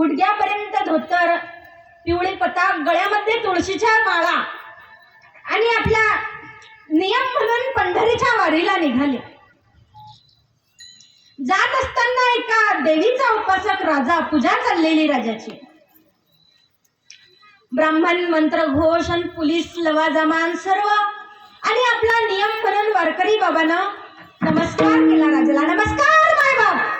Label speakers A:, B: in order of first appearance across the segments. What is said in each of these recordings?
A: गुडघ्यापर्यंत धोतर पिवळी पताक गळ्यामध्ये तुळशीच्या माळा. आणि आपला नियम म्हणून पंढरीच्या वारीला निघाले. जात असताना एका देवीचा उपासक राजा पूजा चाललेली राजाची. ब्राह्मण मंत्र घोष आणि पोलीस लवाजमान सर्व आणि आपला नियम म्हणून वारकरी बाबानं नमस्कार केला राजाला. नमस्कार माय बाप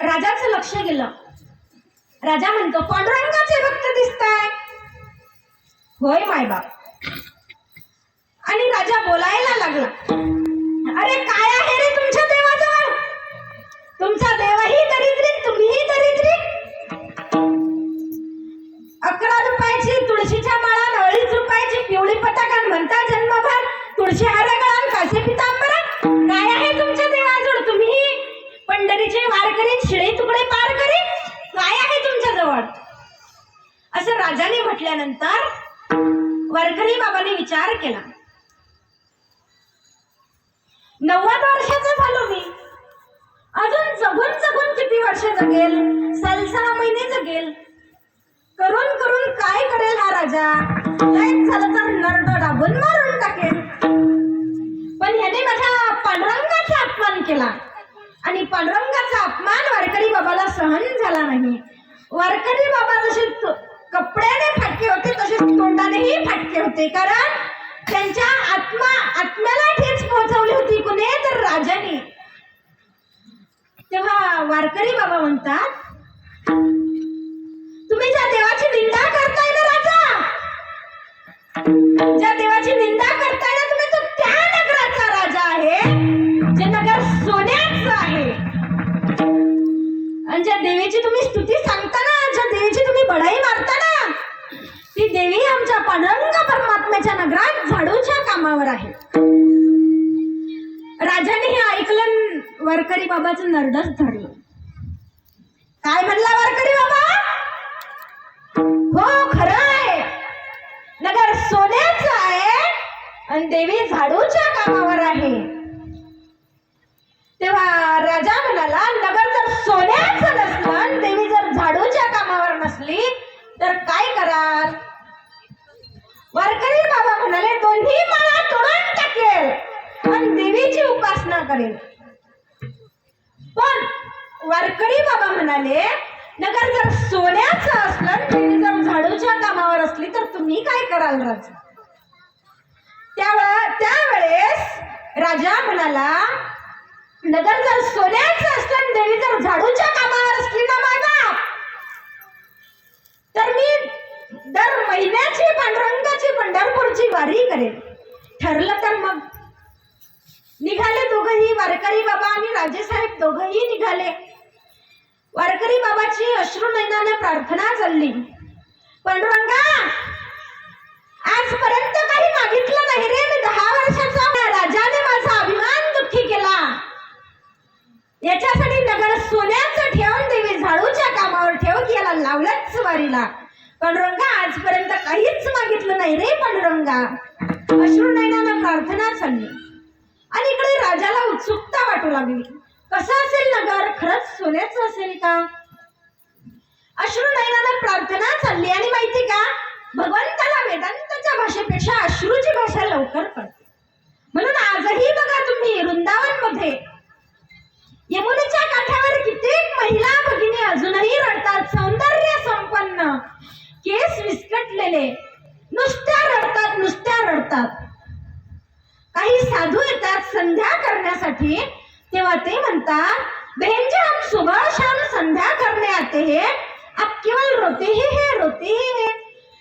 A: राजाचं लक्ष गेलं. राजा म्हणतो पांडुरंगाचे भक्त दिसताय. होय मायबाप. आणि राजा बोलायला लागला अरे काय आहे रे तुमच्या देवाजवळ? तुमचा देवही दरिद्री तुम्हीही दरिद्री अकरा रुपयाची तुळशीच्या माळा अडीच रुपयाची पिवळी पताका म्हणता जन्मभर तुळशी हरगा पार वार करीत शिळे तुकडे पार करीन. काय आहे तुमच्या जवळ असं राजाने म्हटल्यानंतर वारकरी बाबाने विचार केला. नव्वद वर्षाचा झालो मी. अजून जगून जगून किती वर्ष जगेल? साल सहा महिने जगेल. करून करून काय करेल हा राजा? काय झालं तर नरड डाबून मारून टाकेल. पण ह्याने माझ्या पांडुरंगाचा अपमान केला. आणि पांडुरंगाचा अपमान वारकरी बाबाला सहन झाला नाही. वारकरी बाबा जसे कपड्याने फाटके होते तसे तोंडानेही फाटके होते. कारण त्यांच्या आत्मा आत्म्याला ठेच पोहोचवली होती कुणे तर राजाने. तेव्हा वारकरी बाबा म्हणतात तुम्ही ज्या देवाची निंदा करताय ना राजा? ज्या देवाची निंदा करताय तुम्ही स्तुती सांगता ना ज्या देवीची तुम्ही बढाई मारता ना ती देवी आमच्या पांडुरंग परमात्म्याच्या नगरात झाडूच्या कामावर आहे. राजाने हे ऐकलं वारकरी बाबाचं नरडस धरलं. काय म्हणला वारकरी बाबा? हो खरं आहे नगर सोन्याचं आहे आणि देवी झाडूच्या कामावर आहे. तेव्हा राजा म्हणाला नगर जर सोन्याचं नसलं तर काय कराल? वारकरी बाबा म्हणाले दोन्ही माळा तोडून टाकेल आणि देवीची उपासना करेल. पण वारकरी बाबा म्हणाले नगर जर सोन्याचं असलं देवी जर झाडूच्या कामावर असली तर तुम्ही काय कराल राजा? त्यावेळे त्यावेळेस राजा म्हणाला नगर जर सोन्याचं असलं देवी जर झाडूच्या कामावर असली ना माझा तर मी दर महिन्याची पांडुरंगाची पंढरपूरची वारी करेन. ठरलं तर मग. निघाले दोघही वारकरी बाबा आणि राजेसाहेब दोघही निघाले. वारकरी बाबाची अश्रू नैनाने प्रार्थना चालली. पांडुरंगा आजपर्यंत काही मागितलं नाही रे. मी दहा वर्षाचा राजाने माझा अभिमान दुःखी केला. याच्यासाठी नगर सोन्याचं ठेवून देवी कामावर ठेव की याला लावलंच वारीला पांडुरंगा आजपर्यंत काहीच मागितलं नाही रे पांडुरंगा. अश्रू नयनानं प्रार्थना चालली. आणि इकडे राजाला उत्सुकता वाटू लागली. कसं असेल नगर? खरंच सोन्याचं असेल का? अश्रू नयनानं प्रार्थना चालली आणि माहिती का भगवंताला वेदांताच्या भाषेपेक्षा अश्रूची भाषा लवकर कळते म्हणून आजही बघा तुम्ही वृंदावनमध्ये यमुनेच्या काठावर कित्येक महिला भगिनी अजूनही रडतात सौंदर्य संपन्न केस विस्कटलेले नुसत्या रडतात नुसत्या रडतात काही साधू येतात संध्या करण्यासाठी तेव्हा ते म्हणतात बहन जी हम सुबह शाम संध्या करने आते हैं आप केवल रोते ही है रोते ही है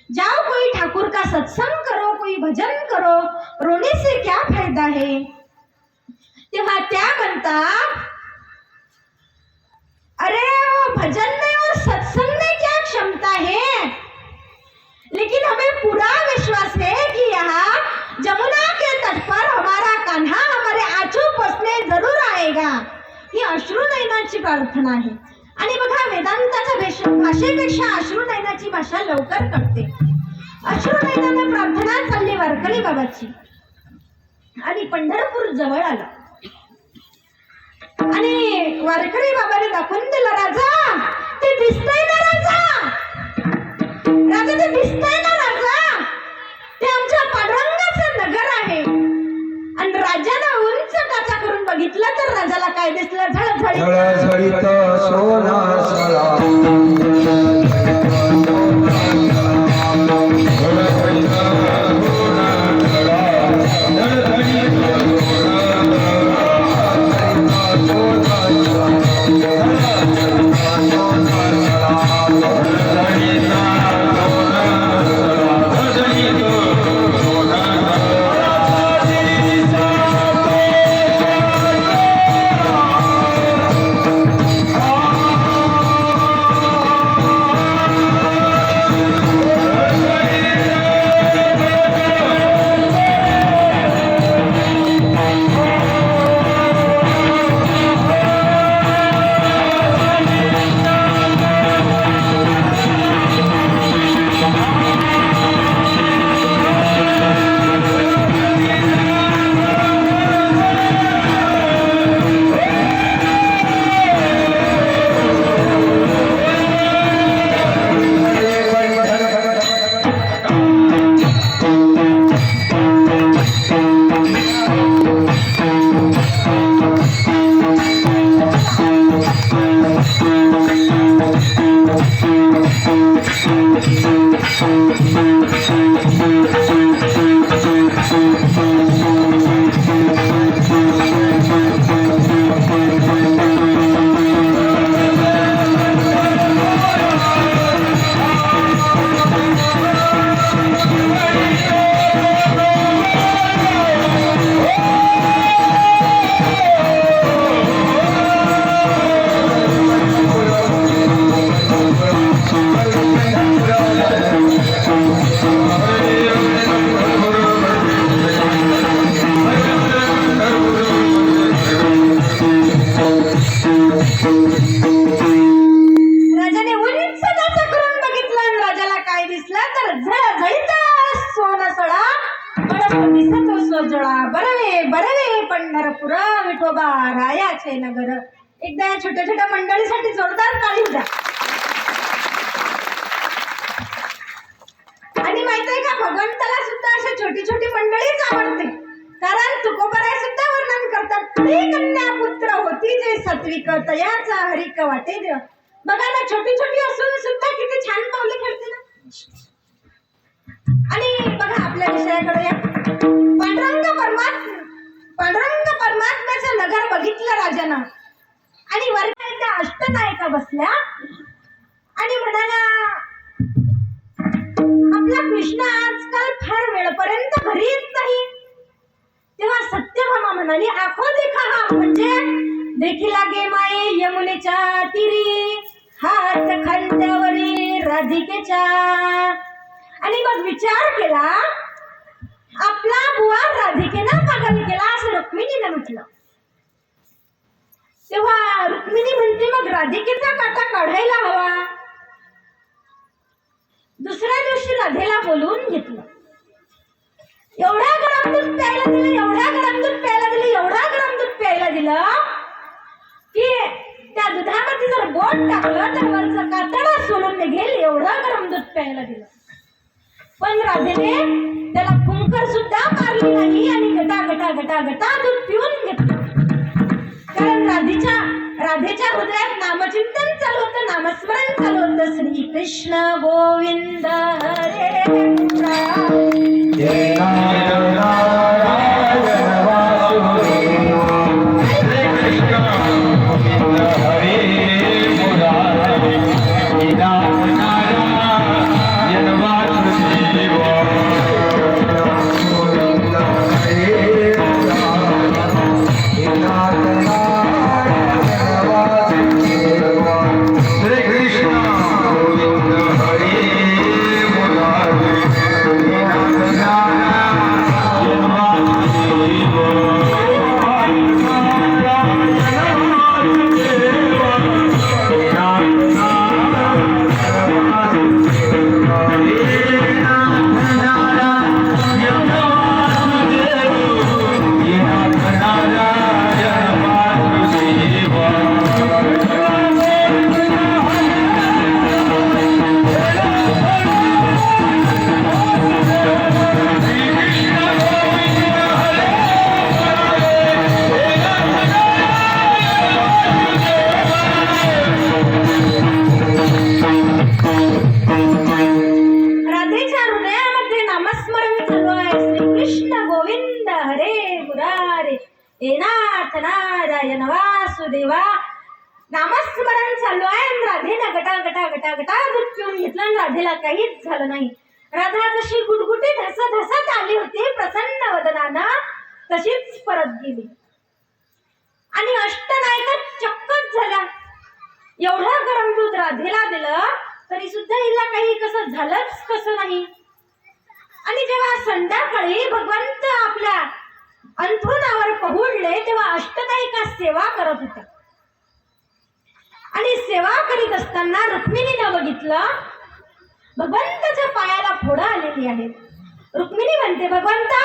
A: जाओ कोई ठाकुर का सत्संग करो कोई भजन रोने से क्या फायदा है? तेव्हा त्या म्हणतात अरे वो भजन में और सत्संग में क्या क्षमता है? लेकिन हमें पूरा विश्वास है कि यहाँ जमुना के तट पर हमारा कान्हा हमारे आंचू पोसने जरूर आएगा। ही अश्रू नयनाची प्रार्थना आहे आणि बघा वेदांताच्या भाषेपेक्षा अश्रू नयनाची भाषा लवकर कळते. अश्रुवेगाने प्रार्थना चालली वारकरी बाबाची. आणि पंढरपूर जवळ आला. आणि वारकरी बाबाने दाखवून दिला राजा ते दिसतंय ना राजा? राजा ते दिसतंय ना राजा? ते आमच्या पांडुरंगाचं नगर आहे. आणि राजाला उंच काचा करून बघितलं तर राजाला काय दिसलं? झळझळीत. सोना Thank you. छोटी मंडळीच आवडते. कारण तुकोबराय सुद्धा वर्णन करतात "खरी कन्या पुत्र होती जे सात्विक तयाचा हरिक वाटे देव. बघा ना छोटी छोटी असून सुद्धा किती छान पावले खेळते ना. आणि बघा आपल्या विषयाकडे या. पांडुरंग परमात्मा पांडुरंग परमात्म्याचं नगर बघितलं राजानं. आणि वरच्या एका अष्टनायिका बसल्या. आणि म्हणाला आपला कृष्ण आजकाल फार वेळपर्यंत घरी येत नाही. तेव्हा सत्यभामा म्हणाली आखो देखा हा म्हणजे देखी लागे माये यमुनेच्या तिरी हात खांद्यावरी राधिकेच्या. आणि मग विचार केला आपला बुवा राधिकेनं पागल केला असं रुक्मिणीने म्हटलं. तेव्हा रुक्मिणी म्हणते मग राधिकेचा काटा काढायला हवा. दुसऱ्या दिवशी राधेला बोलवून घेतलं. एवढ्या गरम दूध प्यायला दिलं एवढ्या गरम दूध प्यायला दिलं एवढा गरम दूध प्यायला दिलं की त्या दुधामध्ये जर बोट टाकलं तर वरचं कातडा सोडून निघेल एवढं गरम दूध प्यायला दिलं. पण राधेने त्याला कुंकर सुद्धा मारली नाही आणि गटा गटा गटा गटा दूध पिऊन घेतलं. कारण राधेच्या राधेच्या हृदयात नामचिंतन चालू होतं नामस्मरण चालू होतं. श्री कृष्ण गोविंद हरे
B: हे नाथ नारायण वासुदेवा
A: नामस्मरण चालू आहे. राधेला गटा गटा गटा गटा मृत्यू घेतला आणि राधेला काहीच झालं नाही. राधा जशी गुटगुटी धस धसत आली होती प्रसन्न वदनाना तशीच परत गेली. आणि अष्टनायक चक्कच झाला. एवढं गरम दूध राधेला दिलं तरी सुद्धा हिला काही कसं झालंच कसं नाही. आणि जेव्हा संध्याकाळी भगवंत आपल्या तेव्हा अष्टदायिका सेवा करत होत्या. आणि सेवा करीत असताना रुक्मिणीनं बघितलं भगवंताच्या पायाला फोडं आलेली आहे रुक्मिणी म्हणते भगवंता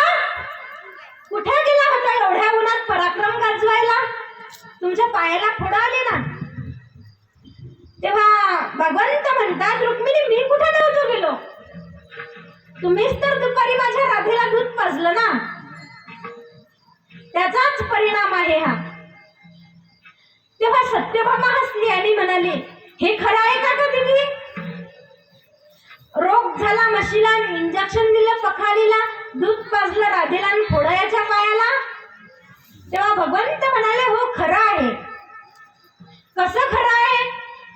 A: कुठे गेला होता एवढ्या उन्हात पराक्रम गाजवायला? तुमच्या पायाला फोडं आले ना? तेव्हा भगवंत म्हणतात रुक्मिणी मी कुठे नव्हतो गेलो? तुम्हीच तर दुपारी माझ्या राधेला दूध पाजलं ना? त्याचाच परिणाम आहे हा. तेव्हा सत्यभामा हसली आणि म्हणाली हे खरं आहे का ग दीदी? रोग झाला म्हशीला इंजेक्शन दिलं पखालीला दूध पाजलं राधेला आणि फोडायाच्या पायाला? तेव्हा भगवंत म्हणाले हो खरं आहे. कसं खरं आहे?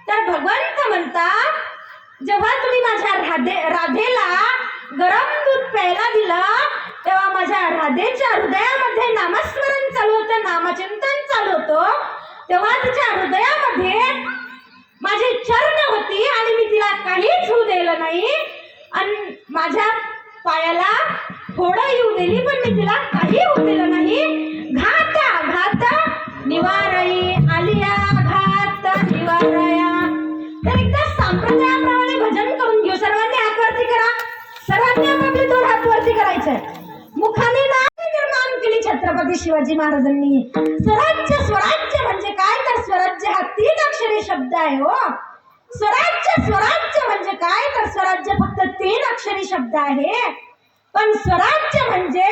A: तर भगवंत म्हणतात जेव्हा तुम्ही माझ्या राधे राधेला गरम दूध प्यायला दिलं तेव्हा माझ्या राधेच्या हृदयामध्ये नामस्मरण चालू होतं नामचिंतन चालू होतं तेव्हा तिच्या हृदयामध्ये माझी चरण होती आणि मी तिला काहीच होऊ दिलं नाही. आणि माझ्या पायाला थोडं येऊ दिली पण मी तिला काही होऊ दिलं नाही. घाता घाता निवारई आलिया घात निवारया. तर एकदा संप्रदायाप्रमाणे भजन करून घेऊ. सर्वांनी हात वरती करा. सर्वांनी आपापले दोन हात वरती करायचे मुखाने नाव निर्माण केली छत्रपती शिवाजी महाराजांनी स्वराज्य स्वराज्य म्हणजे काय तर स्वराज्य हा तीन अक्षरी शब्द आहे हो. स्वराज्य स्वराज्य म्हणजे काय तर स्वराज्य फक्त तीन अक्षरी शब्द आहे. पण स्वराज्य म्हणजे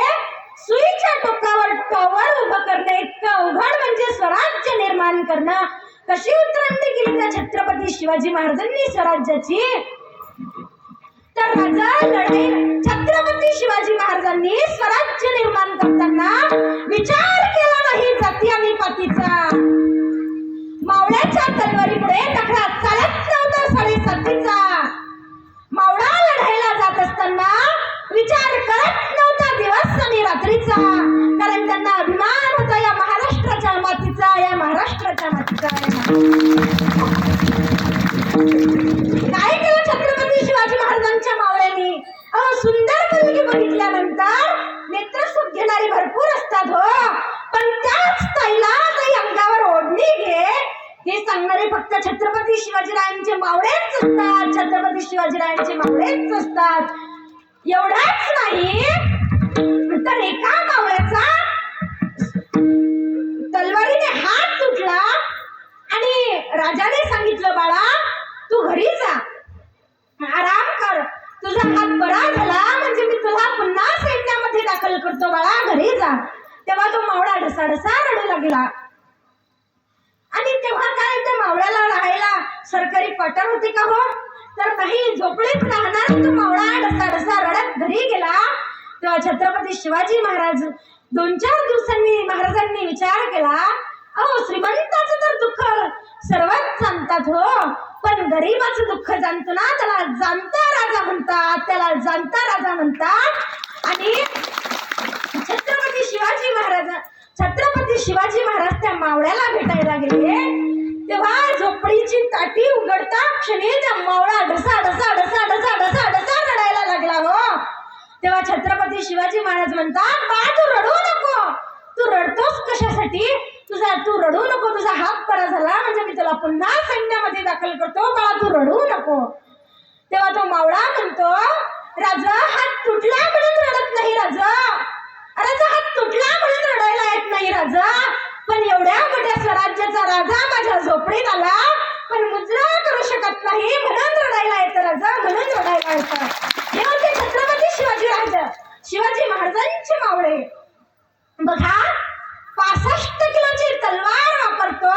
A: सुईच्या टोकावर टॉवर उभं करणे इतकं अवघड म्हणजे स्वराज्य निर्माण करणं. कशी उतरंडी केली त्या छत्रपती शिवाजी महाराजांनी स्वराज्याची? तर राजा लढाई छत्रपती शिवाजी महाराजांनी स्वराज्य निर्माण करताना विचार केला नाही जाती आणि पातीचा. मावळ्याच्या तलवारीमुळे नखरा चालत नव्हता साडेसातीचा मावळा लढायला जात असताना विचार करत नव्हता दिवस आणि रात्रीचा. कारण त्यांना अभिमान होता या महाराष्ट्राच्या मातीचा या महाराष्ट्राच्या मातीचा. शिवाजीरायांचे असतात. एवढाच नाही. तर एका मावळ्याचा. तलवारीने हात तुटला आणि राजाने सांगितलं बाळा तू घरी जा. आराम कर. तुझा हात बरा झाला. म्हणजे मी तुला पुन्हा सैन्यामध्ये दाखल करतो. बाळा घरी जा. तेव्हा तो मावळा ढसाढसा रडू लागला. आणि तेव्हा काय? त्या मावळ्याला राहायला सरकारी क्वार्टर होते का हो? तर काही झोपडीत राहणार तो मावळा ढसाढसा रडत घरी गेला. तेव्हा छत्रपती शिवाजी महाराज दोन चार दिवसांनी महाराजांनी विचार केला अहो श्रीमंताचं तर दुःख सर्वच जाणतात हो पण गरीबाचं दुःख जाणतो ना त्याला जाणता राजा म्हणतात त्याला जाणता राजा म्हणतात महाराज म्हणतात बा तू रडू नको. तू रडतोस कशासाठी? तुझा तू रडू नको. तुझा हात बरा झाला. म्हणजे मी तुला पुन्हा सैन्यामध्ये दाखल करतो बाळा तू रडू नको तेव्हा तो मावळा म्हणतो राजा हात तुटला म्हणून रडत नाही राजा राजा हात तुटला म्हणून रडायला येत नाही राजा पण एवढ्या मोठ्या स्वराज्याचा राजा माझ्या झोपडीत आला पण मुद्रा करू शकत नाही म्हणून रडायला येतं राजा म्हणून रडायला येतं हे होते छत्रपती शिवाजी राजा शिवाजी महाराजांचे मावळे बघा पासष्ट किलोची तलवार वापरतो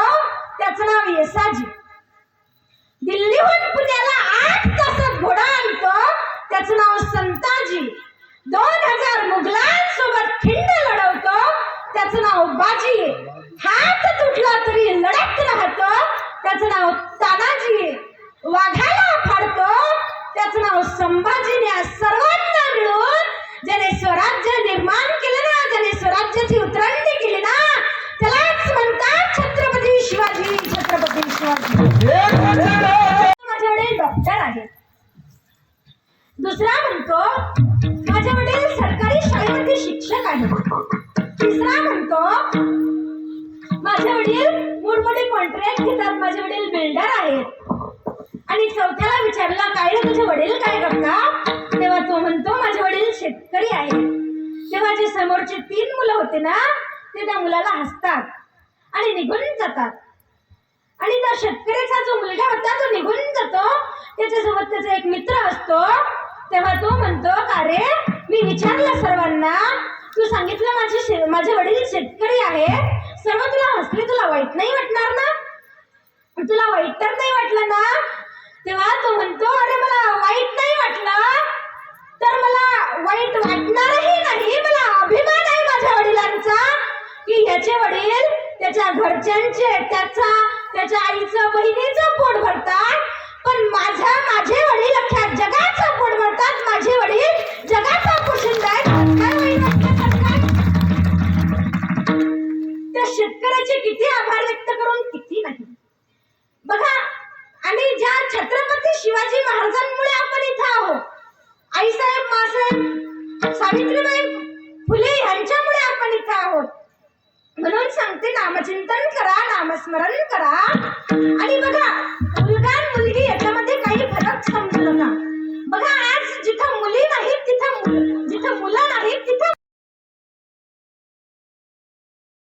A: त्याचं नाव येसाजी दिल्लीहून पुण्याला आठ तासात घोडा आणतो त्याचं नाव संताजी दोन हजार मुघलांसोबत खिंड लढवतो त्याचं नाव तानाजी. वाघाला फाडतो. त्याचं नाव संभाजीने सर्वांना मिळून ज्याने स्वराज्य निर्माण केलं ना ज्याने स्वराज्याची उतरंडी केली ना त्यालाच म्हणतात छत्रपती शिवाजी छत्रपती शिवाजी. माझे वडील डॉक्टर आहेत दुसरा म्हणतो माझे वडील सरकारी शाळेमध्ये शिक्षक आहेत तिसरा म्हणतो माझे वडील मोठमोठे कॉन्ट्रॅक्ट घेतात माझे वडील बिल्डर आहेत. आणि चौथ्याला विचारला काय रे तुझे वडील काय करता तेव्हा तो म्हणतो माझे वडील शेतकरी आहेत. तेव्हा जे समोरचे तीन मुलं होते ना ते त्या मुलाला हसतात आणि निघून जातात. आणि त्या शेतकऱ्याचा जो मुलगा होता तो निघून जातो. त्याच्यासोबत त्याचा एक मित्र असतो. तेव्हा तो म्हणतो का रे मी विचारलं सर्वांना तू सांगितलं माझे शे माझे वडील शेतकरी आहेत. सर्व तुला हसले तुला वाईट नाही वाटणार ना? तुला वाईट तर नाही वाटलं ना? तेव्हा तो म्हणतो अरे मला वाईट नाही वाटलं. तर मला वाईट वाटणारही नाही मला अभिमान आहे माझ्या वडिलांचा. की याचे वडील त्याच्या घरच्यांचे त्याचा त्याच्या आईचं बहिणीचं पोट भरतात. पण माझ्या माझे वडील अख्ख्या जगाचं पोट भरतात. माझे वडील जगाचा पोषण आहेत. छत्रपती शिवाजी महाराजांमुळे आपण इथं आहोत. आईसाहेब मासाहेब सावित्रीबाई फुले यांच्यामुळे आपण इथं आहोत. म्हणून सांगते नामचिंतन करा नामस्मरण करा. आणि बघा मुलगा मुलगी याच्यामध्ये काही फरक समजू नका. बघा आज जिथं मुली नाहीत तिथं जिथं मुलं नाहीत तिथं